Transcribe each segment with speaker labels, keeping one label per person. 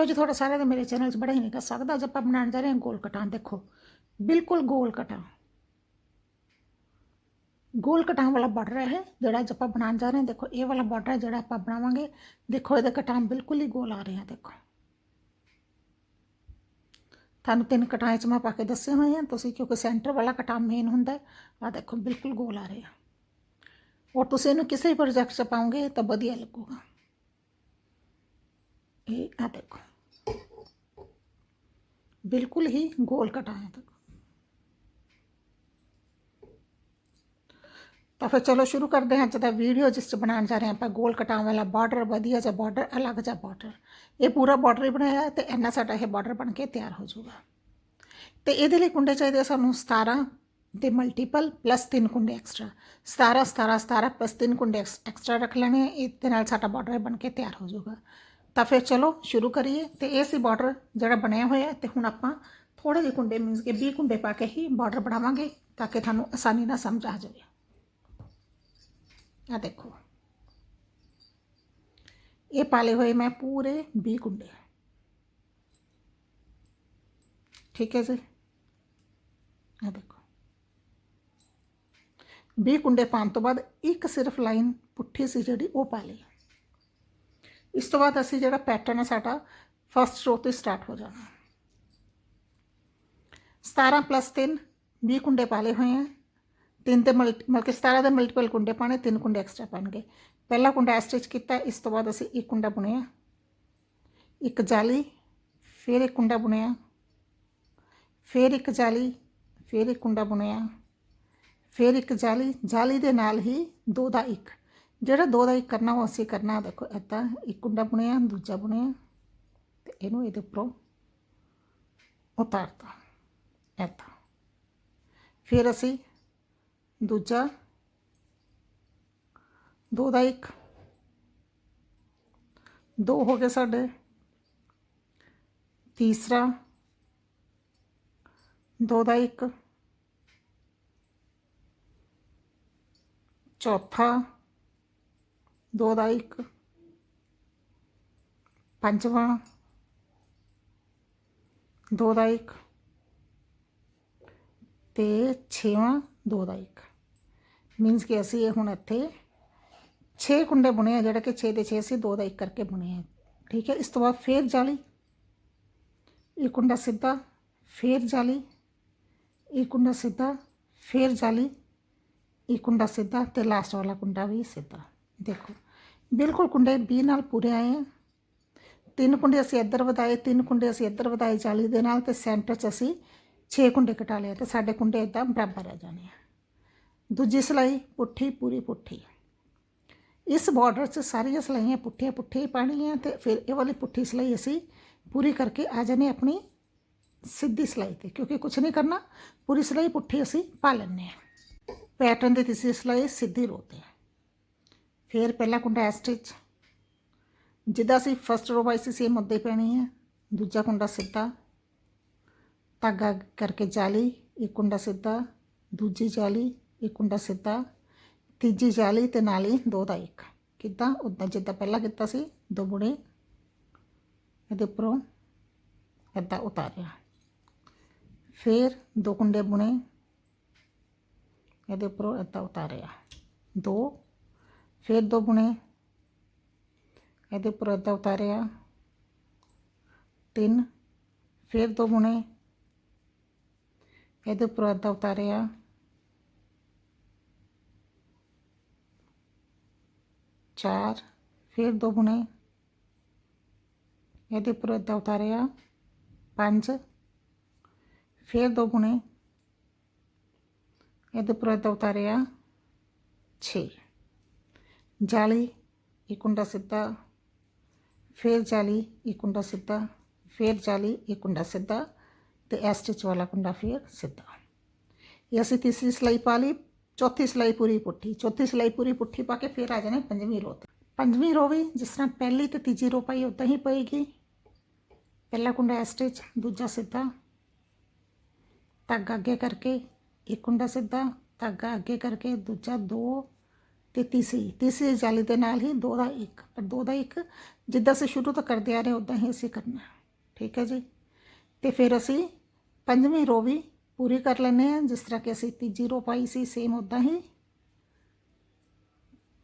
Speaker 1: ਚਲੋ ਜੀ, ਤੁਹਾਡਾ ਸਾਰਿਆਂ ਦਾ ਮੇਰੇ ਚੈਨਲ 'ਚ ਬੜਾ ਹੀ ਨਹੀਂ ਕਰ ਸਕਦਾ ਅੱਜ ਆਪਾਂ ਬਣਾਉਣ ਜਾ ਰਹੇ ਹਾਂ ਗੋਲ ਕਟਾਂ। ਦੇਖੋ, ਬਿਲਕੁਲ ਗੋਲ ਕਟਾਂ। ਗੋਲ ਕਟਾਂ ਵਾਲਾ ਬਾਰਡਰ ਹੈ ਜਿਹੜਾ ਅੱਜ ਆਪਾਂ ਬਣਾਉਣ ਜਾ ਰਹੇ ਹਾਂ। ਦੇਖੋ, ਇਹ ਵਾਲਾ ਬਾਰਡਰ ਹੈ ਜਿਹੜਾ ਆਪਾਂ ਬਣਾਵਾਂਗੇ। ਦੇਖੋ, ਇਹਦੇ ਕਟਾਂ ਬਿਲਕੁਲ ਹੀ ਗੋਲ ਆ ਰਹੇ ਆ ਦੇਖੋ। ਤੁਹਾਨੂੰ ਤਿੰਨ ਕਟਾਂ 'ਚ ਮੈਂ ਪਾ ਕੇ ਦੱਸੇ ਹੋਏ ਆ ਤੁਸੀਂ, ਕਿਉਂਕਿ ਸੈਂਟਰ ਵਾਲਾ ਕਟਾਂ ਮੇਨ ਹੁੰਦਾ ਆ ਦੇਖੋ, ਬਿਲਕੁਲ ਗੋਲ ਆ ਰਹੇ। ਆ ਔਰ ਤੁਸੀਂ ਇਹਨੂੰ ਕਿਸੇ ਪ੍ਰੋਜੈਕਟ 'ਚ ਪਾਉਂਗੇ ਤਾਂ ਵਧੀਆ ਲੱਗੂਗਾ। ਇਹ ਆ ਦੇਖੋ। ਬਿਲਕੁਲ ਹੀ ਗੋਲ ਕਟਾਇਆ ਤੱਕ ਤਾਂ ਫਿਰ ਚਲੋ ਸ਼ੁਰੂ ਕਰਦੇ ਹਾਂ ਅੱਜ ਦਾ ਵੀਡੀਓ ਜਿਸ 'ਚ ਬਣਾਉਣ ਜਾ ਰਹੇ ਹਾਂ ਆਪਾਂ ਗੋਲ ਕਟਾਉਣ ਵਾਲਾ ਬਾਰਡਰ ਵਧੀਆ ਜਿਹਾ ਬਾਰਡਰ ਅਲੱਗ ਜਿਹਾ ਬਾਰਡਰ ਇਹ ਪੂਰਾ ਬਾਰਡਰ ਹੀ ਬਣਾਇਆ ਤੇ ਇੰਨਾ ਸਾਡਾ ਇਹ ਬਾਰਡਰ ਬਣ ਕੇ ਤਿਆਰ ਹੋ ਜਾਊਗਾ ਤੇ ਇਹਦੇ ਲਈ ਕੁੰਡੇ ਚਾਹੀਦੇ ਆ ਸਾਨੂੰ 17 ਦੇ ਮਲਟੀਪਲ ਪਲੱਸ 3 ਕੁੰਡੇ ਐਕਸਟਰਾ 17 17 17 ਪਲੱਸ 3 ਕੁੰਡੇ ਐਕਸਟਰਾ ਰੱਖ ਲੈਣੇ ਆ ਇਹਦੇ ਨਾਲ ਸਾਡਾ ਬਾਰਡਰ ਬਣ ਕੇ ਤਿਆਰ ਹੋ ਜਾਊਗਾ ਤਾਂ ਫਿਰ ਚਲੋ ਸ਼ੁਰੂ ਕਰੀਏ ਤੇ ਇਹ ਸੀ ਬਾਰਡਰ ਜਿਹੜਾ ਬਣਿਆ ਹੋਇਆ ਤੇ ਹੁਣ ਆਪਾਂ ਥੋੜੇ ਜਿਹੇ ਕੁੰਡੇ ਮੀਨਸ ਕਿ 20 ਕੁੰਡੇ ਪਾ ਕੇ ਹੀ ਬਾਰਡਰ ਬਣਾਵਾਂਗੇ ਤਾਂ ਕਿ ਤੁਹਾਨੂੰ ਆਸਾਨੀ ਨਾਲ ਸਮਝ ਆ ਜਾਵੇ ਆ ਦੇਖੋ ਇਹ ਪਾਲੇ ਹੋਏ ਮੈਂ ਪੂਰੇ 20 ਕੁੰਡੇ ਠੀਕ ਹੈ ਜੀ ਆ ਦੇਖੋ 20 ਕੁੰਡੇ ਪਾਉਣ ਤੋਂ ਬਾਅਦ ਇੱਕ ਸਿਰਫ ਲਾਈਨ ਪੁੱਠੀ ਸੀ ਜਿਹੜੀ ਉਹ ਪਾ ਲਈ ਇਸ ਤੋਂ ਬਾਅਦ ਅਸੀਂ ਜਿਹੜਾ ਪੈਟਰਨ ਹੈ ਸਾਡਾ ਫਸਟ ਰੋ ਤੋਂ ਸਟਾਰਟ ਹੋ ਜਾਣਾ। 17 plus 3 20 ਕੁੰਡੇ ਪਾਲੇ ਹੋਏ ਆ। ਤਿੰਨ ਤੇ ਮਲਟੀ ਮਤਲਬ ਕਿ 17 ਦੇ ਮਲਟੀਪਲ ਕੁੰਡੇ ਪਾਣੇ ਤਿੰਨ ਕੁੰਡੇ ਐਕਸਟਰਾ ਪਾਣਗੇ ਪਹਿਲਾ ਕੁੰਡਾ ਸਟਿਚ ਕੀਤਾ, ਇਸ ਤੋਂ ਬਾਅਦ ਅਸੀਂ ਇੱਕ ਕੁੰਡਾ ਬੁਣਿਆ। ਇੱਕ ਜਾਲੀ, ਫਿਰ ਇੱਕ ਕੁੰਡਾ ਬੁਣਿਆ। ਫਿਰ ਇੱਕ ਜਾਲੀ, ਫਿਰ ਇੱਕ ਕੁੰਡਾ ਬੁਣਿਆ। ਫਿਰ ਇੱਕ ਜਾਲੀ ਜਾਲੀ ਦੇ ਨਾਲ ਹੀ ਦੋ ਦਾ ਇੱਕ। ਜਿਹੜਾ ਦੋ ਦਾ ਇੱਕ ਕਰਨਾ, ਉਹ ਅਸੀਂ ਕਰਨਾ। ਦੇਖੋ ਇੱਦਾਂ ਇੱਕ ਕੁੰਡਾ ਬੁਣਿਆ, ਦੂਜਾ ਬੁਣਿਆ, ਤੇ ਇਹਨੂੰ ਇਹਦੇ ਉੱਪਰੋਂ ਉਤਾਰਤਾ। ਇੱਦਾਂ ਫਿਰ ਅਸੀਂ ਦੂਜਾ, ਦੋ ਦਾ ਇੱਕ। ਦੋ ਹੋ ਗਏ ਸਾਡੇ। ਤੀਸਰਾ, ਦੋ ਦਾ ਇੱਕ। ਚੌਥਾ ਦੋ ਦਾ ਇੱਕ ਪੰਜਵਾਂ ਦੋ ਦਾ ਇੱਕ ਤੇ ਛੇਵਾਂ ਦੋ ਦਾ ਇੱਕ ਮੀਨਸ ਕਿ ਅਸੀਂ ਇਹ ਹੁਣ ਇੱਥੇ 6 ਕੁੰਡੇ ਬੁਣੇ ਆ ਜਿਹੜਾ ਕਿ 6 ਦੇ 6 ਅਸੀਂ ਦੋ ਦਾ ਇੱਕ ਕਰਕੇ ਬੁਣੇ ਆ ਠੀਕ ਹੈ ਇਸ ਤੋਂ ਬਾਅਦ ਫੇਰ ਜਾਲੀ ਇਹ ਕੁੰਡਾ ਸਿੱਧਾ ਫੇਰ ਜਾਲੀ ਇਹ ਕੁੰਡਾ ਸਿੱਧਾ ਫੇਰ ਜਾਲੀ ਇਹ ਕੁੰਡਾ ਸਿੱਧਾ ਤੇ ਲਾਸਟ ਵਾਲਾ ਕੁੰਡਾ ਵੀ ਸਿੱਧਾ ਦੇਖੋ ਬਿਲਕੁਲ ਕੁੰਡੇ 20 ਨਾਲ ਪੂਰੇ ਆਏ ਆ ਤਿੰਨ ਕੁੰਡੇ ਅਸੀਂ ਇੱਧਰ ਵਧਾਏ ਤਿੰਨ ਕੁੰਡੇ ਅਸੀਂ ਇੱਧਰ ਵਧਾਏ ਜਾਲੀ ਦੇ ਨਾਲ ਤੇ ਸੈਂਟਰ 'ਚ ਅਸੀਂ 6 ਕੁੰਡੇ ਕਟਾ ਲਏ ਤੇ ਸਾਡੇ ਕੁੰਡੇ ਇਦਾਂ ਬਰਾਬਰ ਆ ਜਾਣੇ ਆ ਦੂਜੀ ਸਲਾਈ ਪੁੱਠੀ ਪੂਰੀ ਪੁੱਠੀ ਇਸ ਬਾਰਡਰ 'ਚ ਸਾਰੀਆਂ ਸਲਾਈਆਂ ਪੁੱਠੀਆਂ ਪੁੱਠੇ ਪਾਣੀਆਂ ਤੇ ਫਿਰ ਇਹ ਵਾਲੀ ਪੁੱਠੀ ਸਲਾਈ ਅਸੀਂ ਪੂਰੀ ਕਰਕੇ ਆ ਜਾਣੇ ਆਪਣੀ ਸਿੱਧੀ ਸਲਾਈ ਤੇ ਕਿਉਂਕਿ ਕੁਝ ਨਹੀਂ ਕਰਨਾ ਪੂਰੀ ਸਲਾਈ ਪੁੱਠੀ ਅਸੀਂ ਪਾ ਲੈਣੇ ਆ ਪੈਟਰਨ ਦੀ ਤੀਸਰੀ ਸਲਾਈ ਸਿੱਧੀ ਰੋ ਤੇ ਫਿਰ ਪਹਿਲਾ ਕੁੰਡਾ ਸਟਿਚ ਜਿੱਦਾਂ ਅਸੀਂ ਫਸਟ ਰੋ ਪਾਈ ਸੀ ਸੇਮ ਉੱਦਾਂ ਹੀ ਪੈਣੀ ਹੈ ਦੂਜਾ ਕੁੰਡਾ ਸਿੱਧਾ। ਧਾਗਾ ਕਰਕੇ ਜਾਲੀ, ਇੱਕ ਕੁੰਡਾ ਸਿੱਧਾ। ਦੂਜੀ ਜਾਲੀ, ਇੱਕ ਕੁੰਡਾ ਸਿੱਧਾ। ਤੀਜੀ ਜਾਲੀ ਤੇ ਨਾਲ ਹੀ ਦੋ ਦਾ ਇੱਕ। ਕਿੱਦਾਂ? ਉਦਾਂ ਜਿੱਦਾਂ ਪਹਿਲਾਂ ਕੀਤਾ ਸੀ, ਦੋ ਬੁਣੇ। ਇਹਦੇ ਉੱਪਰੋਂ ਇੱਦਾਂ ਉਤਾਰਿਆ। ਫਿਰ ਦੋ ਕੁੰਡੇ ਬੁਣੇ। ਇਹਦੇ ਉੱਪਰੋਂ ਇੱਦਾਂ ਉਤਾਰਿਆ। ਦੋ ਫਿਰ ਦੋ ਬੁਣੇ। ਇਹਦੇ ਉੱਪਰ ਇੱਦਾਂ ਉਤਾਰਿਆ। ਤਿੰਨ। ਫਿਰ ਦੋ ਬੁਣੇ। ਇਹਦੇ ਉੱਪਰ ਇੱਦਾਂ ਉਤਾਰਿਆ। ਚਾਰ। ਫਿਰ ਦੋ ਬੁਣੇ। ਇਹਦੇ ਉੱਪਰ ਇੱਦਾਂ ਉਤਾਰਿਆ। ਪੰਜ। ਫਿਰ ਦੋ ਬੁਣੇ। ਇਹਦੇ ਉੱਪਰ ਇੱਦਾਂ ਉਤਾਰਿਆ। 6 जाली एक कुंडा सीधा फिर जाली एक कुंडा सीधा फिर जाली एक कुंडा सीधा तो ए स्टिच वाला कुंडा, फिर सीधा ये असी तीसरी सिलाई पा ली, चौथी सिलाई पूरी पुट्ठी, चौथी सिलाई पूरी पुट्ठी पा के फिर आ जाने पंजवीं रो पंजवीं रो भी जिस तरह पहली तो तीजी रो पाई, उदा ही पेगी पहला कुंडा ए स्टिच दूजा सीधा धागा अगे करके एक कुंडा सीधा धागा अगे करके दूजा दो ਤੇ ਤੀਸਰੀ ਤੀਸਰੀ ਜਾਲੀ ਦੇ ਨਾਲ ਹੀ ਦੋ ਦਾ ਇੱਕ ਪਰ ਦੋ ਦਾ ਇੱਕ ਜਿੱਦਾਂ ਅਸੀਂ ਸ਼ੁਰੂ ਤੋਂ ਕਰਦੇ ਆ ਰਹੇ ਉਦਾਂ ਹੀ ਅਸੀਂ ਕਰਨਾ। ਠੀਕ ਹੈ ਜੀ? ਤੇ ਫਿਰ ਅਸੀਂ ਪੰਜਵੀਂ ਰੋ ਵੀ ਪੂਰੀ ਕਰ ਲੈਂਦੇ ਆ ਜਿਸ ਤਰ੍ਹਾਂ ਕਿ ਅਸੀਂ ਤੀਜੀ ਰੋ ਪਾਈ ਸੀ ਸੇਮ ਉਦਾਂ ਹੀ।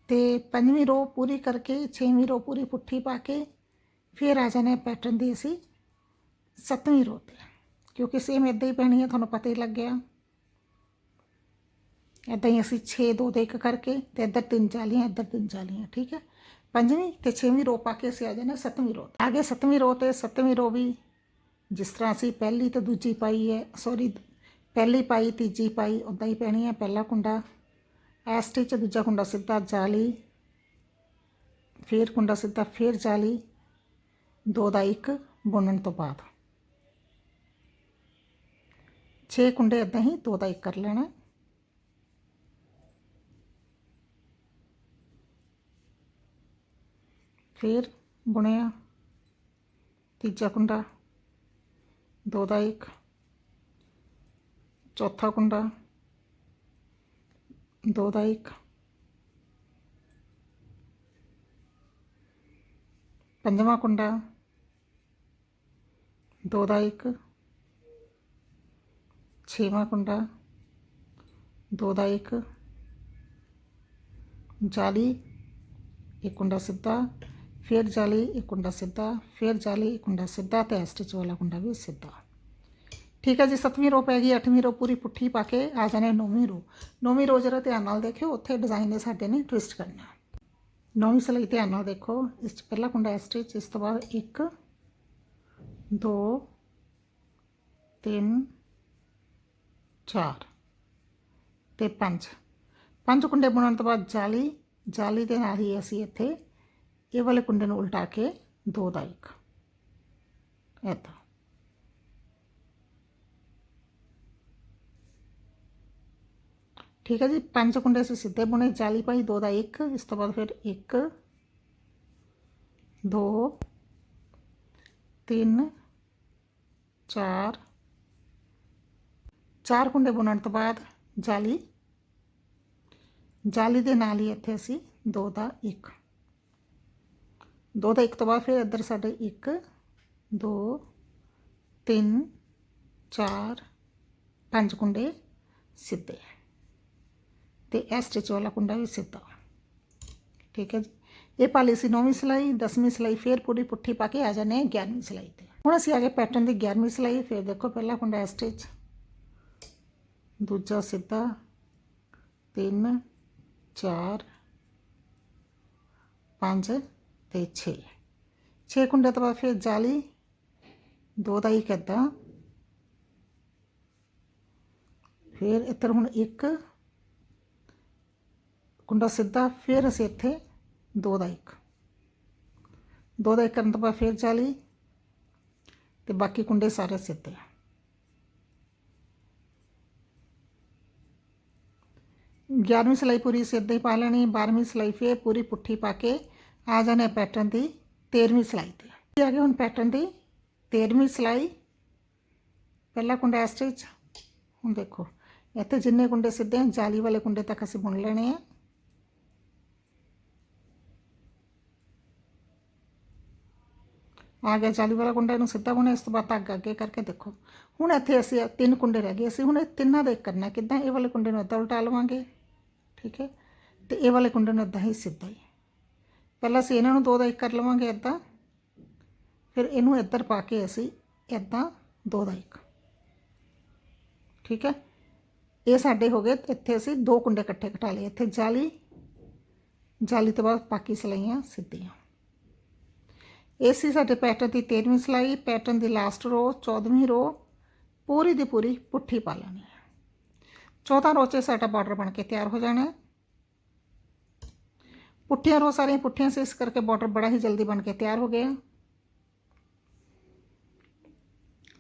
Speaker 1: ਤੇ ਪੰਜਵੀਂ ਰੋ ਪੂਰੀ ਕਰਕੇ ਛੇਵੀਂ ਰੋ ਪੂਰੀ ਪੁੱਠੀ ਪਾ ਕੇ ਫਿਰ ਆ ਜਾਣਾ ਪੈਟਰਨ ਦੀ ਅਸੀਂ ਸੱਤਵੀਂ ਰੋ ਤੇ। ਕਿਉਂਕਿ ਸੇਮ ਇਦਾਂ ਹੀ ਪੈਣੀ ਹੈ, ਤੁਹਾਨੂੰ ਪਤਾ ਹੀ ਲੱਗ ਗਿਆ। ਇਦਾਂ ਹੀ ਅਸੀਂ 6 2 ਦੇ ਇੱਕ ਕਰਕੇ ਤੇ ਇੱਧਰ ਤਿੰਨ ਜਾਲੀਆਂ ਇੱਧਰ ਤਿੰਨ ਜਾਲੀਆਂ ਠੀਕ ਹੈ? ਪੰਜਵੀਂ ਤੇ ਛੇਵੀਂ ਰੋ ਪਾ ਕੇ ਅਸੀਂ ਆ ਜਾਣਾ ਸੱਤਵੀਂ ਰੋ ਤੇ। ਆਗੇ ਸੱਤਵੀਂ ਰੋ ਤੇ, ਸੱਤਵੀਂ ਰੋ ਵੀ ਜਿਸ ਤਰ੍ਹਾਂ ਅਸੀਂ ਪਹਿਲੀ ਤੇ ਦੂਜੀ ਪਾਈ ਹੈ ਸੌਰੀ ਪਹਿਲੀ ਪਾਈ, ਤੀਜੀ ਪਾਈ ਉਦਾਂ ਹੀ ਪੈਣੀ ਹੈ। ਪਹਿਲਾ ਕੁੰਡਾ ਐ ਸਟਿਚ ਦੂਜਾ ਕੁੰਡਾ ਸਿੱਧਾ ਜਾਲੀ, ਫਿਰ ਕੁੰਡਾ ਸਿੱਧਾ ਫਿਰ ਜਾਲੀ, ਦੋ ਦਾ ਇੱਕ ਬੁਣਨ ਤੋਂ ਬਾਅਦ। 6 ਕੁੰਡੇ ਇਦਾਂ ਹੀ ਦੋ ਦਾ ਇੱਕ ਕਰ ਲੈਣਾ। ਫਿਰ ਬੁਣਿਆ। ਤੀਜਾ ਕੁੰਡਾ, ਦੋ ਦਾ ਇੱਕ। ਚੌਥਾ ਕੁੰਡਾ, ਦੋ ਦਾ ਇੱਕ। ਪੰਜਵਾਂ ਕੁੰਡਾ, ਦੋ ਦਾ ਇੱਕ। ਛੇਵਾਂ ਕੁੰਡਾ, ਦੋ ਦਾ ਇੱਕ। ਜਾਲੀ, ਇੱਕ ਕੁੰਡਾ ਸਿੱਧਾ। ਫਿਰ ਜਾਲੀ ਇੱਕ ਕੁੰਡਾ ਸਿੱਧਾ, ਫਿਰ ਜਾਲੀ ਇੱਕ ਕੁੰਡਾ ਸਿੱਧਾ ਤੇ ਸਟਿਚ ਵਾਲਾ ਕੁੰਡਾ ਵੀ ਸਿੱਧਾ। ਠੀਕ ਹੈ ਜੀ, ਸੱਤਵੀਂ ਰੋ ਪੈ ਗਈ, ਅੱਠਵੀਂ ਰੋ ਪੂਰੀ ਪੁੱਠੀ ਪਾ ਕੇ ਆ ਜਾਣੇ ਨੌਵੀਂ ਰੋ ਨੌਵੀਂ ਰੋ ਜਰਾ ਧਿਆਨ ਨਾਲ ਦੇਖਿਓ, ਉੱਥੇ ਡਿਜ਼ਾਈਨ ਨੇ ਸਾਡੇ ਨੇ ਟਵਿਸਟ ਕਰਨਾ। ਨੌਵੀਂ ਸਲਾਈ ਧਿਆਨ ਨਾਲ ਦੇਖੋ, ਇਸ 'ਚ ਪਹਿਲਾ ਕੁੰਡਾ ਸਟਿਚ ਇਸ ਤੋਂ ਬਾਅਦ 1 2 3 4 ਤੇ 5 ਪੰਜ ਕੁੰਡੇ ਬੁਣਨ ਤੋਂ ਬਾਅਦ ਜਾਲੀ ਜਾਲੀ ਦੇ ਨਾਲ ਹੀ ਅਸੀਂ ਇੱਥੇ ਇਹ ਵਾਲੇ ਕੁੰਡੇ ਨੂੰ ਉਲਟਾ ਕੇ ਦੋ ਦਾ ਇੱਕ ਏਦਾਂ ਠੀਕ ਹੈ ਜੀ ਪੰਜ ਕੁੰਡੇ ਅਸੀਂ ਸਿੱਧੇ ਬੁਣੇ ਜਾਲੀ ਪਾਈ ਦੋ ਦਾ ਇੱਕ ਇਸ ਤੋਂ ਬਾਅਦ ਫਿਰ 1 2 3 4 ਚਾਰ ਕੁੰਡੇ ਬੁਣਨ ਤੋਂ ਬਾਅਦ ਜਾਲੀ ਜਾਲੀ ਦੇ ਨਾਲ ਹੀ ਇੱਥੇ ਅਸੀਂ ਦੋ ਦਾ ਇੱਕ ਦੋ ਦਾ ਇੱਕ ਤੋਂ ਬਾਅਦ ਫਿਰ ਇੱਧਰ ਸਾਡੇ 1 2 3 4 ਪੰਜ ਕੁੰਡੇ ਸਿੱਧੇ ਤੇ ਇਹ ਸਟਿਚ ਵਾਲਾ ਕੁੰਡਾ ਵੀ ਸਿੱਧਾ ਠੀਕ ਹੈ ਜੀ ਇਹ ਪਾਲੀ ਸੀ ਨੌਵੀਂ ਸਿਲਾਈ 10ਵੀਂ ਸਿਲਾਈ ਫਿਰ ਪੂਰੀ ਪੁੱਠੀ ਪਾ ਕੇ ਆ ਜਾਣੇ 11ਵੀਂ ਸਿਲਾਈ ਤੇ ਹੁਣ ਅਸੀਂ ਆ ਗਏ ਪੈਟਰਨ ਦੀ 11ਵੀਂ ਸਿਲਾਈ ਫਿਰ ਦੇਖੋ ਪਹਿਲਾ ਕੁੰਡਾ ਸਟਿਚ ਦੂਜਾ ਸਿੱਧਾ 3 4 5 ਤੇ 6 6 ਕੁੰਡੇ ਤੋਂ ਬਾਅਦ ਫਿਰ ਜਾਲੀ ਦੋ ਦਾ ਹੀ ਕਿੱਦਾਂ ਫਿਰ ਇੱਧਰ ਹੁਣ ਇੱਕ ਕੁੰਡਾ ਸਿੱਧਾ ਫਿਰ ਅਸੀਂ ਇੱਥੇ ਦੋ ਦਾ ਇੱਕ ਦੋ ਦਾ ਇੱਕ ਕਰਨ ਤੋਂ ਬਾਅਦ ਫਿਰ ਜਾਲੀ ਤੇ ਬਾਕੀ ਕੁੰਡੇ ਸਾਰੇ ਸਿੱਧੇ ਗਿਆਰਵੀਂ ਸਿਲਾਈ ਪੂਰੀ ਸਿੱਧੇ ਹੀ ਪਾ ਲੈਣੀ ਬਾਰਵੀਂ ਸਿਲਾਈ ਫਿਰ ਪੂਰੀ ਪੁੱਠੀ ਪਾ ਕੇ ਆ ਜਾਣੇ ਪੈਟਰਨ ਦੀ 13ਵੀਂ ਸਿਲਾਈ ਤੇ ਆ ਗਏ ਹੁਣ ਪੈਟਰਨ ਦੀ 13ਵੀਂ ਸਿਲਾਈ ਪਹਿਲਾ ਕੁੰਡਾ ਸਟਿਚ ਹੁਣ ਦੇਖੋ ਇੱਥੇ ਜਿੰਨੇ ਕੁੰਡੇ ਸਿੱਧੇ ਹਨ ਜਾਲੀ ਵਾਲੇ ਕੁੰਡੇ ਤੱਕ ਅਸੀਂ ਬੁਣ ਲੈਣੇ ਆ ਆ ਗਿਆ ਜਾਲੀ ਵਾਲਾ ਕੁੰਡਾ ਇਹਨੂੰ ਸਿੱਧਾ ਬੁਣਿਆ ਇਸ ਤੋਂ ਬਾਅਦ ਧਾਗਾ ਅੱਗੇ ਕਰਕੇ ਦੇਖੋ ਹੁਣ ਇੱਥੇ ਅਸੀਂ ਇਹ ਤਿੰਨ ਕੁੰਡੇ ਰਹਿ ਗਏ ਅਸੀਂ ਹੁਣ ਇਹ ਤਿੰਨਾਂ ਦਾ ਇੱਕ ਕਰਨਾ ਕਿੱਦਾਂ ਇਹ ਵਾਲੇ ਕੁੰਡੇ ਨੂੰ ਇੱਦਾਂ ਉਲਟਾ ਲਵਾਂਗੇ ਠੀਕ ਹੈ ਤੇ ਇਹ ਵਾਲੇ ਕੁੰਡੇ ਨੂੰ ਇੱਦਾਂ ਹੀ ਸਿੱਧਾ ਹੀ ਪਹਿਲਾਂ ਅਸੀਂ ਇਹਨਾਂ ਨੂੰ ਦੋ ਦਾ ਇੱਕ ਕਰ ਲਵਾਂਗੇ ਇੱਦਾਂ ਫਿਰ ਇਹਨੂੰ ਇੱਧਰ ਪਾ ਕੇ ਅਸੀਂ ਇੱਦਾਂ ਦੋ ਦਾ ਇੱਕ। ਠੀਕ ਹੈ? ਇਹ ਸਾਡੇ ਹੋ ਗਏ, ਇੱਥੇ ਅਸੀਂ ਦੋ ਕੁੰਡੇ ਇਕੱਠੇ ਘਟਾ ਲਏ। ਇੱਥੇ ਜਾਲੀ ਜਾਲੀ ਤੋਂ ਬਾਅਦ ਬਾਕੀ ਸਲਾਈਆਂ ਸਿੱਧੀਆਂ। ਇਹ ਸੀ ਸਾਡੇ ਪੈਟਰਨ ਦੀ 13ਵੀਂ ਸਿਲਾਈ, ਪੈਟਰਨ ਦੀ ਲਾਸਟ ਰੋ 14ਵੀਂ ਰੋ, ਪੂਰੀ ਦੀ ਪੂਰੀ ਪੁੱਠੀ ਪਾ ਲੈਣੀ ਹੈ। 14 ਰੋ 'ਚ ਸਾਡਾ ਬਾਰਡਰ ਬਣ ਕੇ ਤਿਆਰ ਹੋ ਜਾਣਾ ਹੈ। ਪੁੱਠੀਆਂ ਰੋ ਸਾਰੀਆਂ ਪੁੱਠੀਆਂ ਸੀ ਇਸ ਕਰਕੇ ਬਾਰਡਰ ਬੜਾ ਹੀ ਜਲਦੀ ਬਣ ਕੇ ਤਿਆਰ ਹੋ ਗਿਆ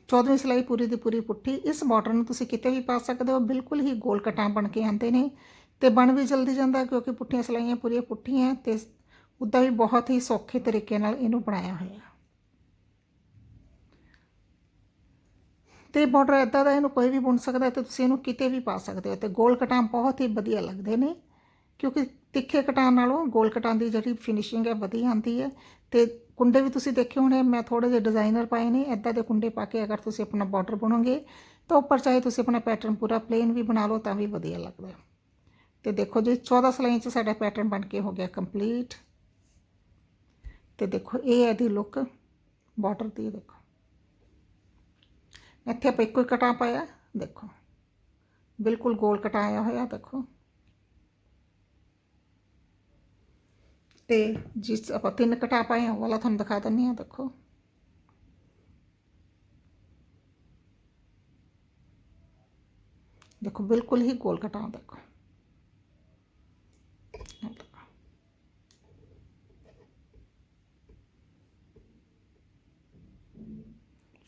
Speaker 1: 14ਵੀਂ ਸਿਲਾਈ ਪੂਰੀ ਦੀ ਪੂਰੀ ਪੁੱਠੀ ਇਸ ਬਾਰਡਰ ਨੂੰ ਤੁਸੀਂ ਕਿਤੇ ਵੀ ਪਾ ਸਕਦੇ ਹੋ ਬਿਲਕੁਲ ਹੀ ਗੋਲ ਕਟਾਂ ਬਣ ਕੇ ਆਉਂਦੇ ਨੇ ਤੇ ਬਣ ਵੀ ਜਲਦੀ ਜਾਂਦਾ ਕਿਉਂਕਿ ਪੁੱਠੀਆਂ ਸਿਲਾਈਆਂ ਪੂਰੀਆਂ ਪੁੱਠੀਆਂ ਤੇ ਉੱਦਾਂ ਵੀ ਬਹੁਤ ਹੀ ਸੌਖੇ ਤਰੀਕੇ ਨਾਲ ਇਹਨੂੰ ਬਣਾਇਆ ਹੋਇਆ ਤੇ ਬਾਰਡਰ ਇਦਾਂ ਦਾ ਇਹਨੂੰ ਕੋਈ ਵੀ ਬੁਣ ਸਕਦਾ ਤੇ ਤੁਸੀਂ ਇਹਨੂੰ ਕਿਤੇ ਵੀ ਪਾ ਸਕਦੇ ਹੋ ਤੇ ਗੋਲ ਕਟਾਂ ਬਹੁਤ ਹੀ ਵਧੀਆ ਲੱਗਦੇ ਨੇ ਕਿਉਂਕਿ ਤਿੱਖੇ ਕਟਾਉਣ ਨਾਲੋਂ ਗੋਲ ਕਟਾਉਣ ਦੀ ਜਿਹੜੀ ਫਿਨਿਸ਼ਿੰਗ ਹੈ ਵਧੀਆ ਆਉਂਦੀ ਹੈ। ਤੇ ਕੁੰਡੇ ਵੀ ਤੁਸੀਂ ਦੇਖੇ ਹੋਣੇ, ਮੈਂ ਥੋੜੇ ਜਿਹੇ ਡਿਜ਼ਾਈਨਰ ਪਾਏ ਨੇ ਐਦਾਂ ਦੇ ਕੁੰਡੇ ਪਾ ਕੇ ਅਗਰ ਤੁਸੀਂ ਆਪਣਾ ਬਾਰਡਰ ਬਣੋਗੇ, ਤਾਂ ਉੱਪਰ ਚਾਹੇ ਤੁਸੀਂ ਆਪਣਾ ਪੈਟਰਨ ਪੂਰਾ ਪਲੇਨ ਵੀ ਬਣਾ ਲਓ, ਤਾਂ ਵੀ ਵਧੀਆ ਲੱਗਦਾ ਹੈ। ਤੇ ਦੇਖੋ ਜੀ 14 ਸਲਾਈਨ 'ਚ ਸਾਡਾ ਪੈਟਰਨ ਬਣ ਕੇ ਹੋ ਗਿਆ ਕੰਪਲੀਟ ਤੇ ਦੇਖੋ, ਇਹ ਹੈ ਦੀ ਲੁੱਕ ਬਾਰਡਰ ਦੀ, ਦੇਖੋ। ਇੱਥੇ ਆਪਾਂ ਇੱਕੋ ਹੀ ਕਟਾ ਪਾਇਆ, ਦੇਖੋ। ਬਿਲਕੁਲ ਗੋਲ ਕਟਾਇਆ ਹੋਇਆ, ਦੇਖੋ। ਤੇ ਜਿਸ ਆਪਾਂ ਤਿੰਨ ਕਟਾ ਪਾਏ ਆ ਉਹ ਵਾਲਾ ਤੁਹਾਨੂੰ ਦਿਖਾ ਦਿੰਨੀ ਆ ਦੇਖੋ ਦੇਖੋ ਬਿਲਕੁਲ ਹੀ ਗੋਲ ਕਟਾ ਦੇਖੋ ਇਹ ਦੇਖੋ।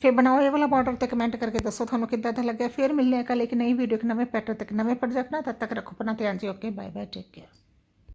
Speaker 1: ਫਿਰ ਬਣਾਓ ਇਹ ਵਾਲਾ ਬਾਰਡਰ ਤੇ ਕਮੈਂਟ ਕਰਕੇ ਦੱਸੋ ਤੁਹਾਨੂੰ ਕਿੱਦਾਂ ਦਾ ਲੱਗਿਆ ਫਿਰ ਮਿਲਨੇ ਆ ਕੱਲ ਇੱਕ ਨਈ ਵੀਡੀਓ ਇੱਕ ਨਵੇਂ ਪੈਟਰਨ ਤੱਕ ਨਵੇਂ ਪ੍ਰੋਜੈਕਟ ਨਾਲ ਤਦ ਤੱਕ ਰੱਖੋ ਆਪਣਾ ਧਿਆਨ ਜੀ ਓਕੇ